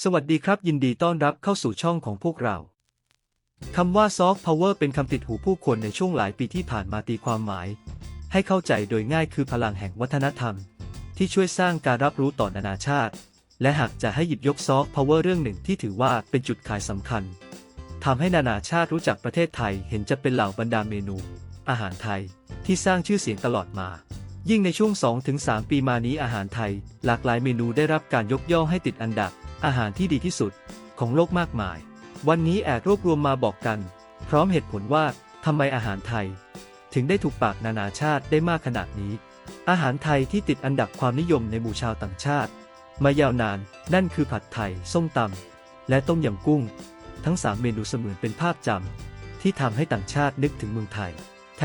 สวัสดีครับยินดีต้อนรับเข้าสู่ช่องของพวกเราคำว่า soft power เป็นคำติดหูผู้คนในช่วงหลายปีที่ผ่านมาตีความหมาย ให้เข้าใจโดยง่ายคือพลังแห่งวัฒนธรรม ที่ช่วยสร้างการรับรู้ต่อนานาชาติ และหากจะให้หยิบยก soft power เรื่องหนึ่งที่ถือว่าเป็นจุดขายสำคัญทำให้นานาชาติรู้จักประเทศไทยเห็นจะเป็นเหล่าบรรดาเมนู อาหารไทยที่สร้างชื่อเสียงตลอดมายิ่งในช่วง 2-3 ปีมานี้อาหารไทย หลากหลายเมนูได้รับการยกย่องให้ติดอันดับ อาหารที่ดีที่สุดของโลกมากมาย วันนี้แอบรวบรวมมาบอกกัน พร้อมเหตุผลว่าทำไมอาหารไทย ถึงได้ถูกปากนานาชาติได้มากขนาดนี้ อาหารไทยที่ติดอันดับความนิยมในหมู่ชาวต่างชาติ มายาวนานนั่นคือผัดไทย ส้มตำและต้มยำกุ้ง ทั้ง 3 เมนูเสมือนเป็นภาพจำที่ทำให้ต่างชาตินึกถึงเมืองไทย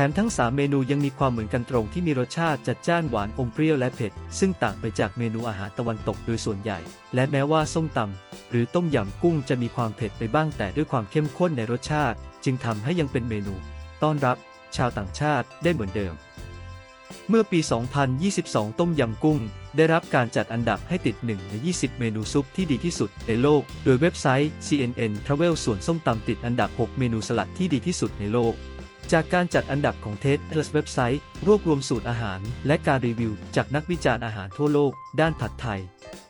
แถมทั้ง 3 เมนูยังมีความเหมือนกันตรงที่มีรสชาติจัดจ้านหวานอมเปรี้ยวและเผ็ด ซึ่งต่างไปจากเมนูอาหารตะวันตกโดยส่วนใหญ่ และแม้ว่าส้มตำหรือต้มยำกุ้งจะมีความเผ็ดไปบ้างแต่ด้วยความเข้มข้นในรสชาติ จึงทำให้ยังเป็นเมนู ต้อนรับ ชาวต่างชาติได้เหมือนเดิม เมื่อปี 2022 ต้มยำกุ้ง ได้รับการจัดอันดับให้ติด 1 ใน 20 เมนูซุปที่ดีที่สุดในโลก โดยเว็บไซต์ CNN Travel ส่วนส้มตำติดอันดับ 6 เมนูสลัดที่ดีที่สุดในโลก จากการจัดอันดับของเทสเเว็บไซต์ รวบรวมสูตรอาหาร และการรีวิว จากนักวิจารณ์อาหารทั่วโลก ด้านผัดไทย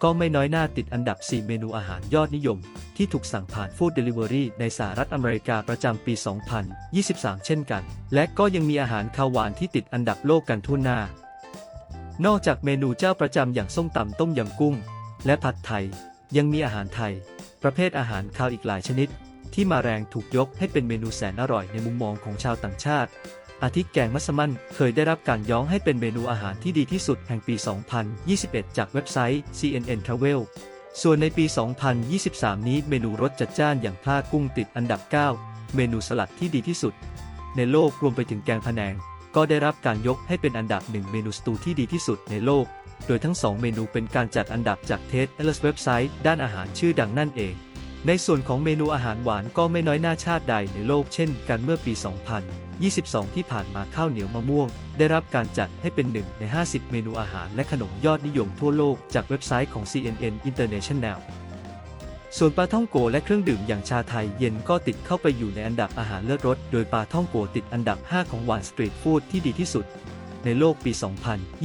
ก็ไม่น้อยหน้าติดอันดับ 4 เมนูอาหารยอดนิยม ที่ถูกสั่งผ่านฟู้ดเดลิเวอรี่ในสหรัฐอเมริกาประจำปี 2023 เช่นกัน และก็ยังมีอาหารคาวหวานที่ติดอันดับโลกกันทั่วหน้า นอกจากเมนูเจ้าประจำอย่างส้มตำต้มยำกุ้ง และผัดไทย ยังมีอาหารไทย ประเภทอาหารคาวอีกหลายชนิด ที่มาแรงถูกยกให้เป็นเมนูแสนอร่อยในมุมมองของชาวต่างชาติ อาทิแกงมัสมั่นเคยได้รับการย้องให้เป็นเมนูอาหารที่ดีที่สุดแห่งปี 2021 จากเว็บไซต์ CNN Travel ส่วนในปี 2023 นี้เมนูรสจัดจ้านอย่างพลากุ้งติดอันดับ 9 เมนูสลัดที่ดีที่สุด ในโลกรวมไปถึงแกงพะแนงก็ได้รับการยกให้เป็นอันดับหนึ่งเมนูสตูที่ดีที่สุดในโลก โดยทั้งสองเมนูเป็นการจัดอันดับจากเทสเอลสเว็บไซต์ด้านอาหารชื่อดังนั่นเอง ในส่วนของเมนูอาหารหวานก็ไม่น้อยหน้าชาติใดในโลกเช่นกันเมื่อปี 2022 ที่ผ่านมาข้าวเหนียวมะม่วง ได้รับการจัดให้เป็นหนึ่งใน 50 เมนูอาหารและขนมยอดนิยมทั่วโลกจากเว็บไซต์ของ CNN International ส่วนปลาท่องโกและเครื่องดื่มอย่างชาไทยเย็นก็ติดเข้าไปอยู่ในอันดับอาหารเลิศรส โดยปลาท่องโกติดอันดับ 5 ของหวานสตรีทฟู้ดที่ดีที่สุด ในโลกปี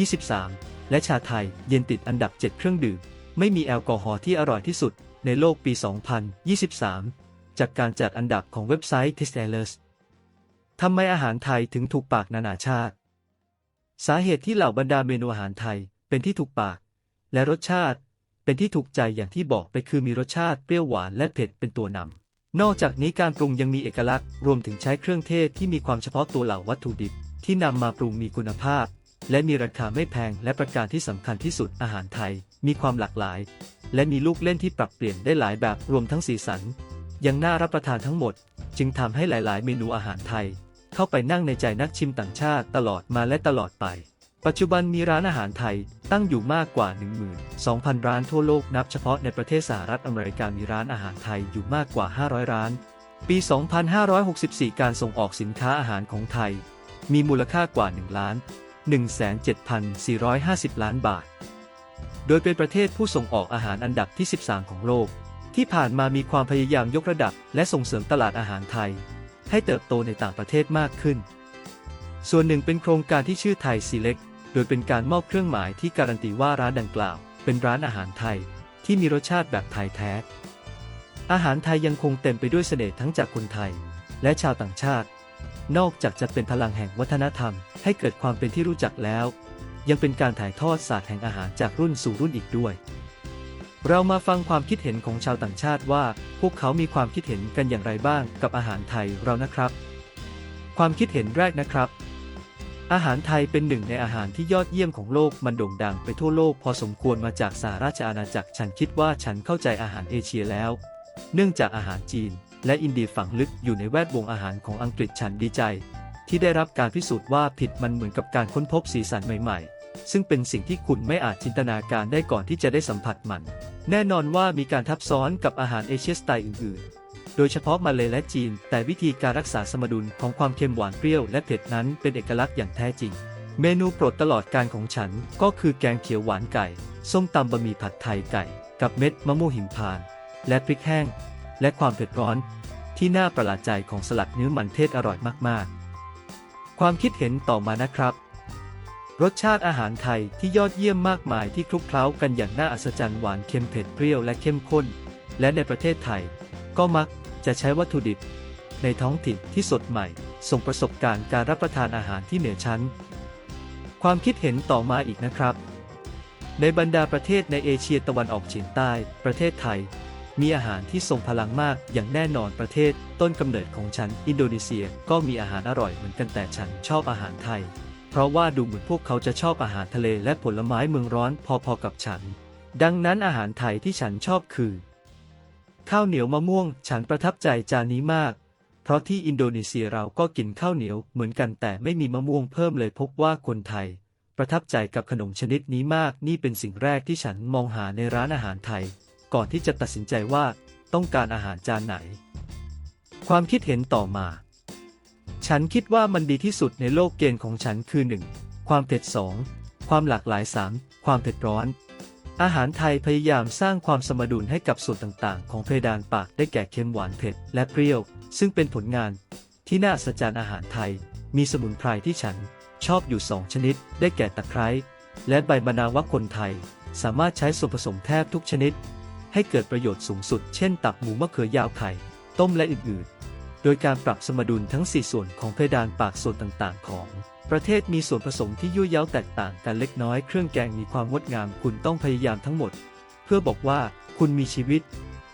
2023 และชาไทยเย็นติดอันดับ 7 เครื่องดื่ม ไม่มีแอลกอฮอล์ที่อร่อยที่สุด ในโลกปี 2023 จากการจัดอันดับของเว็บไซต์ t e s t e l l e r s ทำไมอาหารไทยถึงถูกปากนานาชาติ สาเหตุที่เหล่าบรรดาเมนูอาหารไทยเป็นที่ถูกปาก และรสชาติเป็นที่ถูกใจอย่างที่บอกไปคือมีรสชาติเปรี้ยวหวานและเผ็ดเป็นตัวนำ นอกจากนี้การปรุงยังมีเอกลักษณ์รวมถึงใช้เครื่องเทศที่มีความเฉพาะตัวเหล่าวัตถุดิบ ที่นำมาปรุงมีคุณภาพ และมีราคาไม่แพงและประการที่สำคัญที่สุดอาหารไทย มีความหลากหลาย และมีลูกเล่นที่ปรับเปลี่ยนได้หลายแบบรวมทั้งสีสัน ยังน่ารับประทานทั้งหมด จึงทำให้หลาย ๆ เมนูอาหารไทย เข้าไปนั่งในใจนักชิมต่างชาติตลอดมาและตลอดไป ปัจจุบันมีร้านอาหารไทยตั้งอยู่มากกว่า 12,000 ร้านทั่วโลกนับเฉพาะในประเทศสหรัฐอเมริกามีร้านอาหารไทยอยู่มากกว่า 500 ร้าน ปี 2564 การส่งออกสินค้าอาหารของไทย มีมูลค่ากว่า1ล้าน17,450 ล้านบาท โดยเป็นประเทศผู้ส่งออกอาหารอันดับที่ 13 ของโลก ที่ผ่านมามีความพยายามยกระดับ และส่งเสริมตลาดอาหารไทย ให้เติบโตในต่างประเทศมากขึ้น ส่วนหนึ่งเป็นโครงการที่ชื่อไทยซีเล็กโดยเป็นการมอบเครื่องหมายที่การันตีว่าร้านดังกล่าว เป็นร้านอาหารไทย ที่มีรสชาติแบบไทยแท้ อาหารไทยยังคงเต็มไปด้วยเสน่ห์ทั้งจากคนไทย และชาวต่างชาติ นอกจากจะเป็นพลังแห่งวัฒนธรรม ให้เกิดความเป็นที่รู้จักแล้ว ยังเป็นการถ่ายทอดศาสตร์แห่งอาหารจากรุ่นสู่รุ่นอีกด้วย เรามาฟังความคิดเห็นของชาวต่างชาติว่า พวกเขามีความคิดเห็นกันอย่างไรบ้างกับอาหารไทยเรานะครับ ความคิดเห็นแรกนะครับ อาหารไทยเป็นหนึ่งในอาหารที่ยอดเยี่ยมของโลกมันโด่งดังไปทั่วโลกพอสมควรมาจากสหราชอาณาจักร ฉันคิดว่าฉันเข้าใจอาหารเอเชียแล้ว เนื่องจากอาหารจีน และอินเดียฝังลึกอยู่ในแวดวงอาหารของอังกฤษฉันดีใจ ที่ได้รับการพิสูจน์ว่าผิดมันเหมือนกับการค้นพบสีสันใหม่ๆ ซึ่งเป็นสิ่งที่คุณไม่อาจจินตนาการได้ก่อนที่จะได้สัมผัสมัน แน่นอนว่ามีการทับซ้อนกับอาหารเอเชียสไตล์อื่นๆ โดยเฉพาะมาเลและจีน แต่วิธีการรักษาสมดุลของความเค็มหวานเปรี้ยวและเผ็ดนั้นเป็นเอกลักษณ์อย่างแท้จริง เมนูโปรดตลอดการของฉันก็คือแกงเขียวหวานไก่ ส้มตำบะหมี่ผัดไทยไก่ กับเม็ดมะม่วงหิมพานต์และพริกแห้ง และความเผ็ดร้อน ที่น่าประหลาดใจของสลัดเนื้อมันเทศอร่อยมากๆ ความคิดเห็นต่อมานะครับ รสชาติอาหารไทยที่ยอดเยี่ยมมากมายที่คลุกเคล้ากันอย่างน่าอัศจรรย์หวานเค็มเผ็ดเปรี้ยวและเข้มข้น และในประเทศไทย ก็มักจะใช้วัตถุดิบ ในท้องถิ่นที่สดใหม่ ส่งประสบการณ์การรับประทานอาหารที่เหนือชั้น ความคิดเห็นต่อมาอีกนะครับ ในบรรดาประเทศในเอเชียตะวันออกเฉียงใต้ ประเทศไทย มีอาหารที่ทรงพลังมากอย่างแน่นอนประเทศ ต้นกำเนิดของฉัน อินโดนีเซียก็มีอาหารอร่อยเหมือนกันแต่ฉันชอบอาหารไทย เพราะว่าดูเหมือนพวกเขาจะชอบอาหารทะเลและผลไม้เมืองร้อนพอๆกับฉัน ดังนั้นอาหารไทยที่ฉันชอบคือ ข้าวเหนียวมะม่วง ฉันประทับใจจานนี้มาก เพราะที่อินโดนีเซียเราก็กินข้าวเหนียวเหมือนกันแต่ไม่มีมะม่วงเพิ่มเลยพบว่าคนไทย ประทับใจกับขนมชนิดนี้มากนี่เป็นสิ่งแรกที่ฉันมองหาในร้านอาหารไทย ก่อนที่จะตัดสินใจว่าต้องการอาหารจานไหน ความคิดเห็นต่อมา ฉันคิดว่ามันดีที่สุดในโลกเกณฑ์ของฉันคือ 1. ความเผ็ด 2. ความหลากหลาย 3. ความเผ็ดร้อน อาหารไทยพยายามสร้างความสมดุลให้กับส่วนต่างๆ ของเพดานปากได้แก่เค็มหวานเผ็ดและเปรี้ยว ซึ่งเป็นผลงาน ที่น่าอัศจรย์อาหารไทย มีสมุนไพรที่ฉันชอบอยู่ 2 ชนิด ได้แก่ตะไคร้และใบมะนาวว่าคนไทย สามารถใช้ส่วนผสมแทบทุกชนิด ให้เกิดประโยชน์สูงสุด เช่น ตับหมูมะเขือยาวไข่ ต้มและอื่นๆ โดยการปรับสมดุลทั้ง 4 ส่วนของเพดานปากส่วนต่างๆ ของ ประเทศมีส่วนผสมที่ยุ่ยเย้าแตกต่างกันเล็กน้อย เครื่องแกงมีความงดงาม คุณต้องพยายามทั้งหมด เพื่อบอกว่าคุณมีชีวิต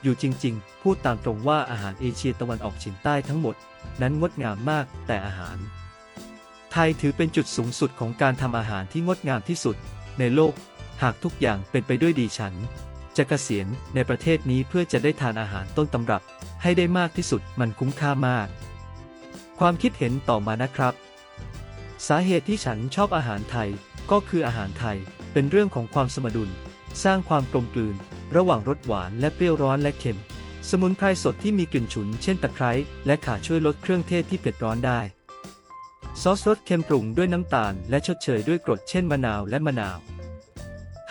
อยู่จริงๆ พูดตามตรงว่าอาหารเอเชียตะวันออกเฉียงใต้ทั้งหมด นั้นงดงามมาก แต่อาหาร ไทยถือเป็นจุดสูงสุดของการทำอาหารที่งดงามที่สุด ในโลก หากทุกอย่างเป็นไปด้วยดีฉัน จะเกษียณในประเทศนี้เพื่อจะได้ทานอาหารต้นตำรับ ให้ได้มากที่สุดมันคุ้มค่ามาก ความคิดเห็นต่อมานะครับ สาเหตุที่ฉันชอบอาหารไทยก็คืออาหารไทยเป็นเรื่องของความสมดุล สร้างความกลมกลืน ระหว่างรสหวานและเปรี้ยวร้อนและเค็ม สมุนไพรสดที่มีกลิ่นฉุน เช่นตะไคร้และข่าช่วยลดเครื่องเทศที่เผ็ดร้อนได้ ซอสรสเค็มปรุงด้วยน้ำตาล และชดเชยด้วยกรดเช่นมะนาวและมะนาว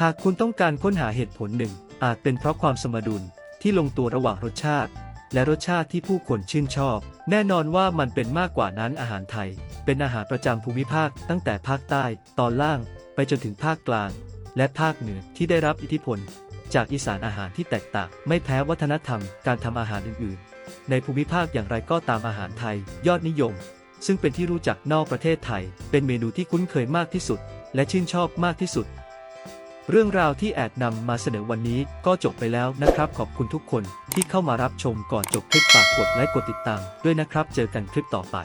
หากคุณต้องการค้นหาเหตุผลหนึ่ง อาจเป็นเพราะความสมดุลที่ลงตัวระหว่างรสชาติ และรสชาติที่ผู้คนชื่นชอบ แน่นอนว่ามันเป็นมากกว่านั้นอาหารไทย เป็นอาหารประจำภูมิภาคตั้งแต่ภาคใต้ ตอนล่าง ไปจนถึงภาคกลาง และภาคเหนือที่ได้รับอิทธิพล จากอีสานอาหารที่แตกต่างไม่แพ้วัฒนธรรมการทำอาหารอื่น ๆ ในภูมิภาคอย่างไรก็ตามอาหารไทย ยอดนิยม ซึ่งเป็นที่รู้จักนอกประเทศไทย เป็นเมนูที่คุ้นเคยมากที่สุด และชื่นชอบมากที่สุด เรื่องราวที่แอดนำมาเสนอวันนี้ก็จบไปแล้วนะครับ ขอบคุณทุกคนที่เข้ามารับชมก่อนจบคลิปฝากกดไลค์กดติดตามด้วยนะครับ เจอกันคลิปต่อไป